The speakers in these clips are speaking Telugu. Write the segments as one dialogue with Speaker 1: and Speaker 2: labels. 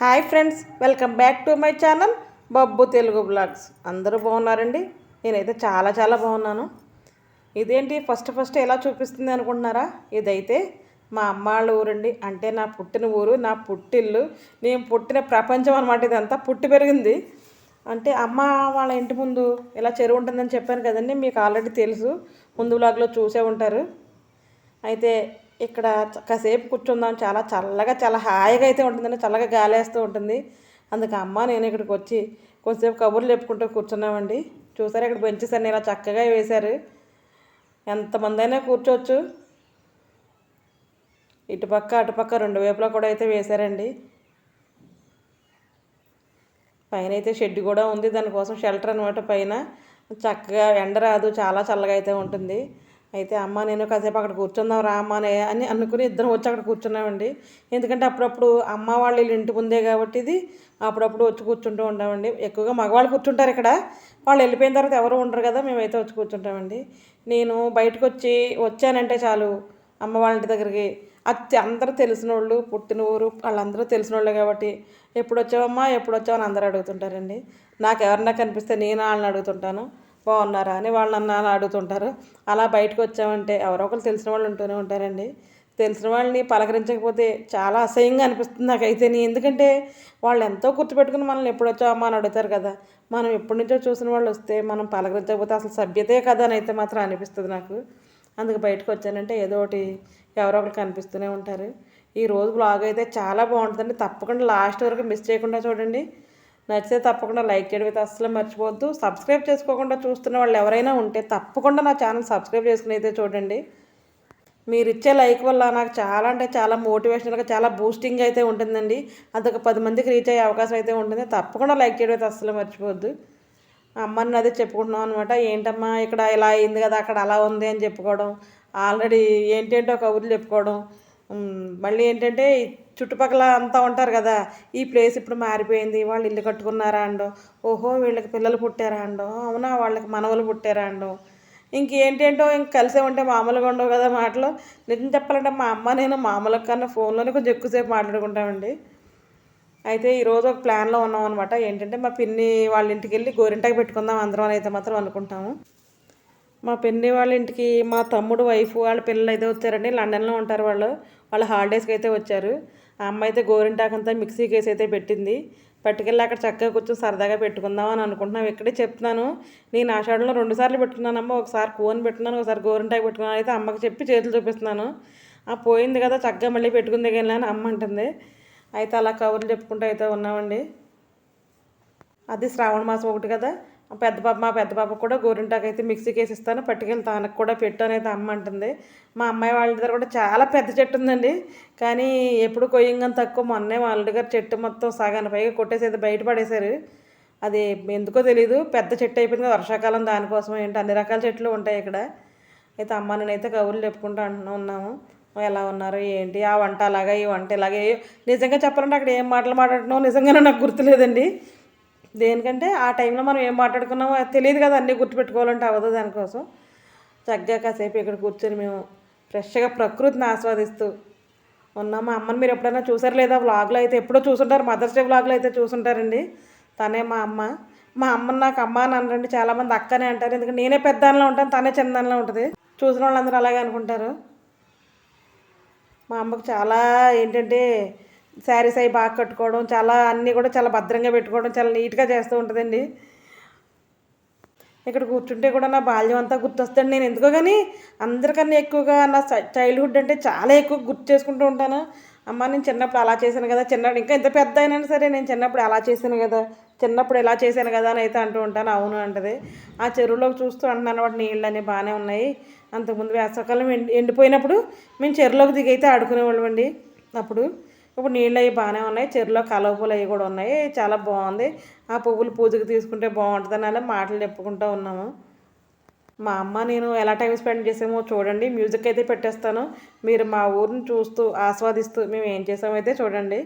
Speaker 1: Hi friends welcome back to my channel Babbu Telugu blogs. అందరూ బాగున్నారండి? నేనైతే చాలా చాలా బాగున్నాను. ఇదేంటి ఫస్ట్ ఫస్ట్ ఎలా చూపిస్తుంది అనుకుంటున్నారా? ఇదైతే మా అమ్మ వాళ్ళ ఊరండి. అంటే నా పుట్టిన ఊరు నా పుట్టిల్లు. నేను పుట్టిన ప్రపంచం అనమాట ఇదంతా. పుట్టి పెరిగింది. అంటే అమ్మ వాళ్ళ ఇంటి ముందు ఇలా చెరువు ఉంటుందని చెప్పాను కదండి. మీకు ఆల్రెడీ తెలుసు. ముందు బ్లాగ్లో చూసే ఉంటారు. అయితే ఇక్కడ చ- కాసేపు కూర్చుందాం. చాలా చల్లగా చాలా హాయిగా అయితే ఉంటుందండి. చల్లగా గాలేస్తూ ఉంటుంది. అందుకే అమ్మ నేను ఇక్కడికి వచ్చి కొంచెంసేపు కబుర్లు చెప్పుకుంటూ కూర్చున్నామండి. చూసారు ఇక్కడ బెంచెస్ అన్ని ఇలా చక్కగా వేశారు. ఎంతమంది అయినా కూర్చోవచ్చు ఇటుపక్క అటుపక్క రెండు వైపులా కూడా అయితే వేశారండి. పైన అయితే షెడ్ కూడా ఉంది. దానికోసం షెల్టర్ అనమాట పైన. చక్కగా ఎండ రాదు. చాలా చల్లగా అయితే ఉంటుంది. అయితే అమ్మ నేను కాసేపు అక్కడ కూర్చుందాం రా అమ్మ అని అని అనుకుని ఇద్దరం వచ్చి అక్కడ కూర్చున్నామండి. ఎందుకంటే అప్పుడప్పుడు అమ్మ వాళ్ళ వీళ్ళు ఇంటి ముందే కాబట్టి ఇది అప్పుడప్పుడు వచ్చి కూర్చుంటూ ఉంటామండి. ఎక్కువగా మగవాళ్ళు కూర్చుంటారు ఇక్కడ. వాళ్ళు వెళ్ళిపోయిన తర్వాత ఎవరు ఉండరు కదా మేమైతే వచ్చి కూర్చుంటామండి. నేను బయటకు వచ్చి వచ్చానంటే చాలు అమ్మ వాళ్ళ ఇంటి దగ్గరికి. అతి అందరూ తెలిసిన వాళ్ళు పుట్టిన ఊరు వాళ్ళందరూ తెలిసిన వాళ్ళే కాబట్టి ఎప్పుడు వచ్చావమ్మా ఎప్పుడు వచ్చావని అందరూ అడుగుతుంటారండి. నాకు ఎవరన్నా కనిపిస్తే నేను వాళ్ళని అడుగుతుంటాను. బాగున్నారా అని వాళ్ళు నన్ను అడుగుతుంటారు. అలా బయటకు వచ్చామంటే ఎవరో ఒకరు తెలిసిన వాళ్ళు ఉంటూనే ఉంటారండి. తెలిసిన వాళ్ళని పలకరించకపోతే చాలా అసహ్యంగా అనిపిస్తుంది నాకైతే. ఎందుకంటే వాళ్ళు ఎంతో గుర్తుపెట్టుకుని మనల్ని ఎప్పుడొచ్చా అమ్మ అని అడుగుతారు కదా. మనం ఎప్పటి నుంచో చూసిన వాళ్ళు వస్తే మనం పలకరించకపోతే అసలు సభ్యతే కదా అని అయితే మాత్రం అనిపిస్తుంది నాకు. అందుకు బయటకు వచ్చానంటే ఏదో ఒకటి ఎవరో ఒకరు కనిపిస్తూనే ఉంటారు. ఈ రోజు బ్లాగ్ అయితే చాలా బాగుంటుందండి. తప్పకుండా లాస్ట్ వరకు మిస్ చేయకుండా చూడండి. నచ్చితే తప్పకుండా లైక్ చేయడం అయితే అస్సలు మర్చిపోవద్దు. సబ్స్క్రైబ్ చేసుకోకుండా చూస్తున్న వాళ్ళు ఎవరైనా ఉంటే తప్పకుండా నా ఛానల్ సబ్స్క్రైబ్ చేసుకుని అయితే చూడండి. మీరు ఇచ్చే లైక్ వల్ల నాకు చాలా అంటే చాలా మోటివేషనల్గా చాలా బూస్టింగ్ అయితే ఉంటుందండి. అదొక పది మందికి రీచ్ అయ్యే అవకాశం అయితే ఉంటుంది. తప్పకుండా లైక్ చేయడం అయితే అస్సలు మర్చిపోవద్దు. అమ్మని అదే చెప్పుకుంటున్నాం అనమాట ఏంటమ్మా ఇక్కడ ఇలా అయింది కదా అక్కడ అలా ఉంది అని చెప్పుకోవడం. ఆల్రెడీ ఏంటేంటో కబుర్లు చెప్పుకోవడం. మళ్ళీ ఏంటంటే చుట్టుపక్కల అంతా ఉంటారు కదా ఈ ప్లేస్ ఇప్పుడు మారిపోయింది వాళ్ళు ఇల్లు కట్టుకున్నారా అండో ఓహో వీళ్ళకి పిల్లలు పుట్టారా అండో అవునా వాళ్ళకి మనవలు పుట్టారా అండో. ఇంకేంటేంటో ఇంక కలిసే ఉంటే మామూలుగా ఉండవు కదా మాటలు. నిజం చెప్పాలంటే మా అమ్మ నేను మామూలుగా కన్నా ఫోన్లోనే కొంచెం ఎక్కువసేపు మాట్లాడుకుంటామండి. అయితే ఈరోజు ఒక ప్లాన్లో ఉన్నాం అనమాట ఏంటంటే మా పిన్ని వాళ్ళ ఇంటికి వెళ్ళి గోరింటాకు పెట్టుకుందాం అందరం అయితే మాత్రం అనుకుంటాము. మా పిన్ని వాళ్ళ ఇంటికి మా తమ్ముడు వైఫ్ వాళ్ళ పిల్లలు అయితే వచ్చారండి. లండన్లో ఉంటారు వాళ్ళు. వాళ్ళ హాలిడేస్కి అయితే వచ్చారు. ఆ అమ్మ అయితే గోరింటాకు అంతా మిక్సీ కేసి అయితే పెట్టింది. పట్టుకెళ్ళి అక్కడ చక్కగా కూర్చొని సరదాగా పెట్టుకుందాం అని అనుకుంటున్నాం. ఇక్కడే చెప్తున్నాను. నేను ఆషాఢంలో రెండు సార్లు పెట్టుకున్నానమ్మ. ఒకసారి కోన్ పెట్టుకున్నాను ఒకసారి గోరింటాకు పెట్టుకున్నాను అయితే అమ్మకి చెప్పి చేతులు చూపిస్తున్నాను. ఆ పోయింది కదా చక్కగా మళ్ళీ పెట్టుకుంది కానీ అని అమ్మ అంటుంది. అయితే అలా కవర్లు చెప్పుకుంటూ అయితే ఉన్నామండి. అది శ్రావణ మాసం ఒకటి కదా. పెద్ద పాప మా పెద్ద పాప కూడా గోరింటాకు అయితే మిక్సీకి వేసిస్తాను పట్టుకెళ్ళి తనకు కూడా పెట్టు అనేది అమ్మ అంటుంది. మా అమ్మాయి వాళ్ళ దగ్గర కూడా చాలా పెద్ద చెట్టు ఉందండి. కానీ ఎప్పుడు కొయ్యంగా తక్కువ. మొన్నే వాళ్ళ దగ్గర చెట్టు మొత్తం సగాన పైగా కొట్టేసి అయితే బయట పడేశారు. అది ఎందుకో తెలియదు పెద్ద చెట్టు అయిపోయింది కదా వర్షాకాలం దానికోసం ఏంటి అన్ని రకాల చెట్లు ఉంటాయి ఇక్కడ. అయితే అమ్మ నేనైతే కబుర్లు చెప్పుకుంటూ అంటున్నా ఉన్నాము. ఎలా ఉన్నారు? ఏంటి? ఆ వంట అలాగా ఈ వంట ఇలాగే? నిజంగా చెప్పాలంటే అక్కడ ఏం మాటలు మాట్లాడుతున్నావు? నిజంగానే నాకు గుర్తులేదండి. దేనికంటే ఆ టైంలో మనం ఏం మాట్లాడుకున్నామో తెలియదు కదా అన్నీ గుర్తుపెట్టుకోవాలంటే అవ్వదు దానికోసం. చక్కగా కాసేపు ఇక్కడ కూర్చొని మేము ఫ్రెష్గా ప్రకృతిని ఆస్వాదిస్తూ ఉన్నాం. మా అమ్మని మీరు ఎప్పుడైనా చూసారు లేదా? వ్లాగ్లో అయితే ఎప్పుడో చూసుంటారు. మదర్స్ డే వ్లాగ్లో అయితే చూసుంటారండి. తనే మా అమ్మ. మా అమ్మని నాకు అమ్మ అని అనరండి. చాలామంది అక్కనే అంటారు. ఎందుకంటే నేనే పెద్దదానిలో ఉంటాను తనే చిన్నదానిలో ఉంటుంది. చూసిన వాళ్ళందరూ అలాగే అనుకుంటారు. మా అమ్మకు చాలా ఏంటంటే శారీస్ అవి బాగా కట్టుకోవడం చాలా అన్నీ కూడా చాలా భద్రంగా పెట్టుకోవడం చాలా నీట్గా చేస్తూ ఉంటుందండి. ఇక్కడ కూర్చుంటే కూడా నా బాల్యం అంతా గుర్తొస్తాడు. నేను ఎందుకో కానీ అందరికన్నా ఎక్కువగా నా చైల్డ్హుడ్ అంటే చాలా ఎక్కువ గుర్తు చేసుకుంటూ ఉంటాను. అమ్మ నేను చిన్నప్పుడు అలా చేశాను కదా చిన్నప్పుడు ఇంకా ఎంత పెద్ద అయినా సరే నేను చిన్నప్పుడు అలా చేశాను కదా చిన్నప్పుడు ఎలా చేశాను కదా అని అయితే అంటూ ఉంటాను. అవును అంటది. ఆ చెరువులోకి చూస్తూ అంటున్నాను వాటి నీళ్ళు అన్నీ బాగానే ఉన్నాయి. అంతకుముందు వేసవకాలం ఎండి ఎండిపోయినప్పుడు మేము చెరువులోకి దిగైతే అయితే ఆడుకునేవాళ్ళం అండి అప్పుడు ఇప్పుడు నీళ్ళు అవి బాగానే ఉన్నాయి. చెరువులో కలవ పూలు అవి కూడా ఉన్నాయి. చాలా బాగుంది. ఆ పువ్వులు పూజకు తీసుకుంటే బాగుంటుందని అలా మాటలు చెప్పుకుంటూ ఉన్నాము. మా అమ్మ నేను ఎలా టైం స్పెండ్ చేసామో చూడండి. మ్యూజిక్ అయితే పెట్టేస్తాను. మీరు మా ఊరిని చూస్తూ ఆస్వాదిస్తూ మేము ఏం చేసామో అయితే చూడండి.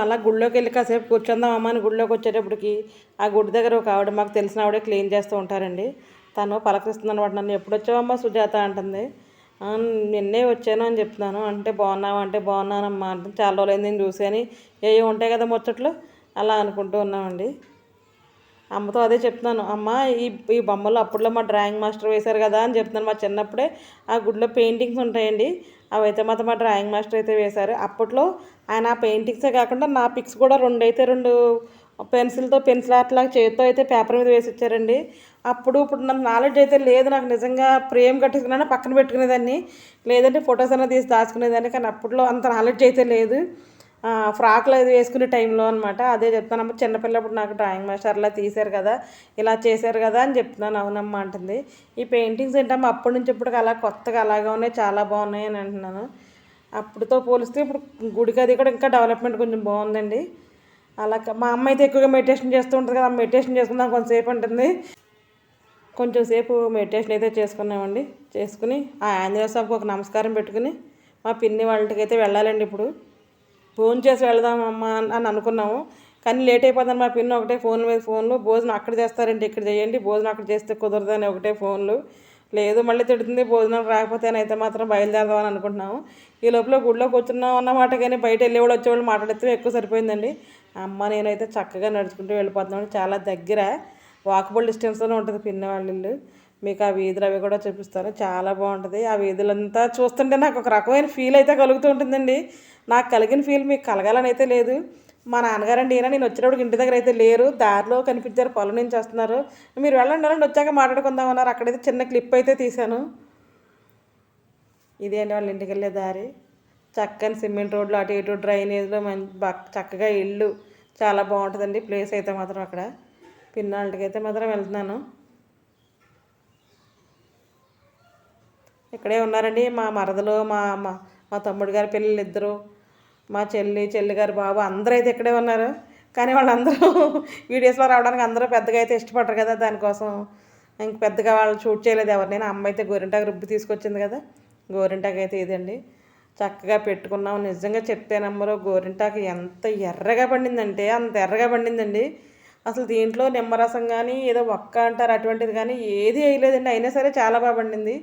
Speaker 1: అలా గుళ్ళోకి వెళ్ళి కాసేపు కూర్చుందాం అమ్మ అని గుళ్ళోకి వచ్చేటప్పటికి ఆ గుడి దగ్గర ఒక ఆవిడ మాకు తెలిసిన ఆవిడే క్లీన్ చేస్తూ ఉంటారండి. తను పలకరిస్తుంది అనమాట నన్ను ఎప్పుడు వచ్చావమ్మా సుజాత? అంటుంది. నిన్నే వచ్చాను అని చెప్తున్నాను. అంటే బాగున్నావా? అంటే బాగున్నానమ్మా. అంటే చాలా రోజులైంది నేను చూసి అని ఏవో ఉంటాయి కదా ముచ్చట్లు? అలా అనుకుంటూ ఉన్నామండి. అమ్మతో అదే చెప్తున్నాను అమ్మ ఈ ఈ బొమ్మలు అప్పట్లో మా డ్రాయింగ్ మాస్టర్ వేశారు కదా అని చెప్తున్నాను. మా చిన్నప్పుడే ఆ గుడిలో పెయింటింగ్స్ ఉంటాయండి. అవి అయితే మాత్రం మా డ్రాయింగ్ మాస్టర్ అయితే వేశారు. అప్పట్లో ఆయన ఆ పెయింటింగ్సే కాకుండా నా పిక్స్ కూడా రెండు అయితే రెండు పెన్సిల్తో పెన్సిల్ ఆర్ట్ లాగా చేతితో అయితే పేపర్ మీద వేసి ఇచ్చారండి. అప్పుడు ఇప్పుడు నాకు నాలెడ్జ్ అయితే లేదు. నాకు నిజంగా ప్రేమ్ కట్టుకున్నాను పక్కన పెట్టుకునేదాన్ని. లేదంటే ఫొటోస్ అన్న తీసి దాచుకునేదాన్ని. కానీ అప్పట్లో అంత నాలెడ్జ్ అయితే లేదు. ఫ్రాక్లు అది వేసుకునే టైంలో అనమాట అదే చెప్తానమ్మ చిన్నపిల్లప్పుడు నాకు డ్రాయింగ్ మాస్టర్ అలా తీశారు కదా ఇలా చేశారు కదా అని చెప్తున్నాను. అవునమ్మ అంటుంది. ఈ పెయింటింగ్స్ ఏంటమ్మా అప్పటి నుంచి ఇప్పటికి అలా కొత్తగా అలాగే ఉన్నాయి చాలా బాగున్నాయి అని అంటున్నాను. అప్పుడుతో పోలిస్తే ఇప్పుడు గుడికి అది కూడా ఇంకా డెవలప్మెంట్ కొంచెం బాగుందండి. అలా మా అమ్మ అయితే ఎక్కువగా మెడిటేషన్ చేస్తూ ఉంటుంది కదా మెడిటేషన్ చేసుకుందాం కొంతసేపు ఉంటుంది కొంచెం సేపు మెడిటేషన్ అయితే చేసుకున్నామండి. చేసుకుని ఆ ఆంజనేయ స్వామికి ఒక నమస్కారం పెట్టుకుని మా పిన్ని వాళ్ళకి అయితే వెళ్ళాలండి ఇప్పుడు. ఫోన్ చేసి వెళదామమ్మా అని- అని అనుకున్నాము. కానీ లేట్ అయిపోతుంది మా పిన్ని ఒకటే ఫోన్ మీద ఫోన్లు. భోజనం అక్కడ చేస్తారండి ఇక్కడ చేయండి. భోజనం అక్కడ చేస్తే కుదరదని ఒకటే ఫోన్లు. లేదు మళ్ళీ తిడుతుంది. భోజనం రాకపోతే అయితే మాత్రం బయలుదేరదామని అనుకుంటున్నాము. ఈ లోపల గుడిలో కూర్చున్నాం అన్నమాట. కానీ బయట వెళ్ళేవాళ్ళు వచ్చేవాళ్ళు మాట్లాడితే ఎక్కువ సరిపోయిందండి. అమ్మ నేనైతే చక్కగా నడుచుకుంటూ వెళ్ళిపోతున్నాను. చాలా దగ్గర. వాకబుల్ డిస్టెన్స్లోనే ఉంటుంది పిన్ని వాళ్ళ ఇల్లు. మీకు ఆ వీధులు అవి కూడా చూపిస్తాను. చాలా బాగుంటుంది. ఆ వీధులంతా చూస్తుంటే నాకు ఒక రకమైన ఫీల్ అయితే కలుగుతూ ఉంటుందండి. నాకు కలిగిన ఫీల్ మీకు కలగాలని అయితే లేదు. మా నాన్నగారండి ఈయన నేను వచ్చినప్పుడు ఇంటి దగ్గర అయితే లేరు. దారిలో కనిపించారు పొలం నుంచి వస్తున్నారు మీరు వెళ్ళండి వెళ్ళండి వచ్చాక మాట్లాడుకుందాం అన్నారు అక్కడైతే చిన్న క్లిప్ అయితే తీశాను. ఇదే అండి వాళ్ళ ఇంటికి వెళ్ళే దారి. చక్కని సిమెంట్ రోడ్లు అటు ఇటు డ్రైనేజ్లో మంచి చక్కగా ఇల్లు. చాలా బాగుంటుందండి. ప్లేస్ అయితే మాత్రం అక్కడ. పిన్నాళ్ళకి అయితే మాత్రం వెళ్తున్నాను. ఇక్కడే ఉన్నారండి. మా మరదలు మా మా మా తమ్ముడు గారి పిల్లలు ఇద్దరు మా చెల్లి చెల్లి గారు బాబు అందరూ అయితే ఇక్కడే ఉన్నారు. కానీ వాళ్ళందరూ వీడియోస్లో రావడానికి అందరూ పెద్దగా అయితే ఇష్టపడరు కదా దానికోసం. ఇంక పెద్దగా వాళ్ళు షూట్ చేయలేదు ఎవరినైనా అమ్మ అయితే గోరింటాకు రుబ్బి తీసుకొచ్చింది కదా. గోరింటాకు అయితే ఇదండి. చక్కగా పెట్టుకున్నాం. నిజంగా చెప్తే నమ్మరు. గోరింటాకు ఎంత ఎర్రగా పండిందంటే అంత ఎర్రగా పండిందండి. అసలు దీంట్లో నిమ్మరసం కానీ ఏదో ఒక్క అంటారు అటువంటిది కానీ ఏది వేయలేదండి. అయినా సరే చాలా బాగా పండింది.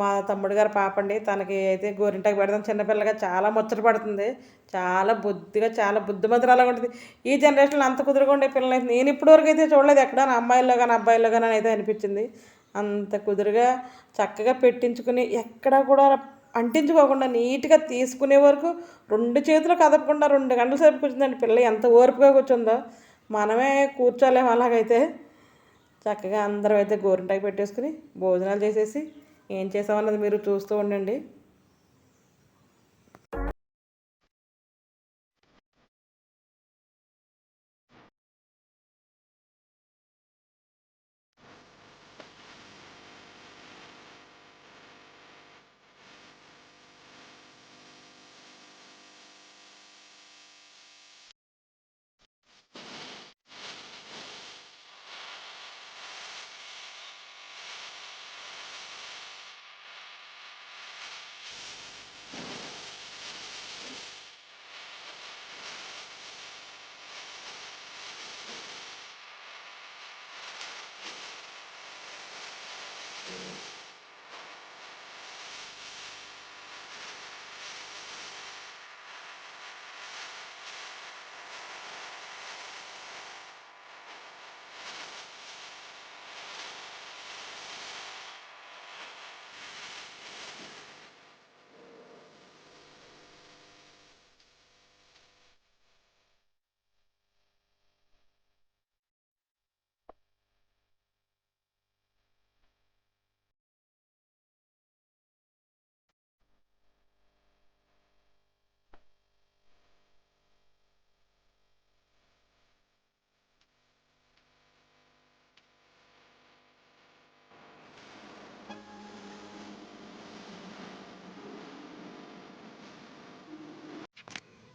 Speaker 1: మా తమ్ముడు గారు పాప అండి. తనకి అయితే గోరింటాకు పెడతాం చిన్నపిల్లగా చాలా ముచ్చట పడుతుంది. చాలా బుద్ధిగా చాలా బుద్ధిమంతురాలుగా ఉంటుంది. ఈ జనరేషన్లో అంత కుదురుగా ఉండే పిల్లలు అయితే నేను ఇప్పటివరకు అయితే చూడలేదు. ఎక్కడ నా అమ్మాయిల్లో కానీ అబ్బాయిల్లో కానీ అయితే అనిపించింది. అంత కుదురుగా చక్కగా పెట్టించుకుని ఎక్కడా కూడా అంటించుకోకుండా నీట్గా తీసుకునే వరకు రెండు చేతులు కదపకుండా రెండు గంటల సేపు కూర్చుందండి పిల్ల. ఎంత ఓర్పుగా కూర్చుందో. మనమే కూర్చోలేము అలాగైతే. చక్కగా అందరం అయితే గోరింటాకు పెట్టేసుకుని భోజనాలు చేసేసి ఏం చేసామన్నది మీరు చూస్తూ ఉండండి.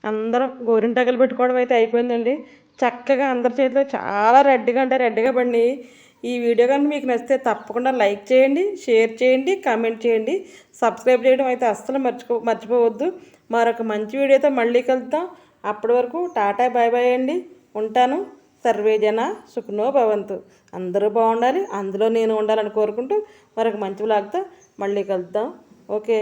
Speaker 1: అందరం గోరింటాకులు పెట్టుకోవడం అయితే అయిపోయిందండి. చక్కగా అందరి చేతిలో చాలా రెడ్గా అంటే రెడ్గా పండి ఈ వీడియో కనుక మీకు నచ్చితే తప్పకుండా లైక్ చేయండి షేర్ చేయండి కామెంట్ చేయండి. సబ్స్క్రైబ్ చేయడం అయితే అస్సలు మర్చిపో మర్చిపోవద్దు. మరొక మంచి వీడియోతో మళ్ళీ కలుద్దాం. అప్పటి వరకు టాటా బాయ్ బాయ్ అండి. ఉంటాను. సర్వే జన సుఖనో భవంతు. అందరూ బాగుండాలి. అందులో నేను ఉండాలని కోరుకుంటూ మరొక మంచి బ్లాగ్తో మళ్ళీ కలుద్దాం. ఓకే.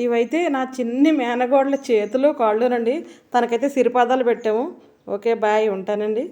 Speaker 1: ఇవైతే నా చిన్ని మేనగోడల చేతులు కాళ్ళునండి. తనకైతే సిరిపాదాలు పెట్టాము. ఓకే బాయ్ ఉంటానండి.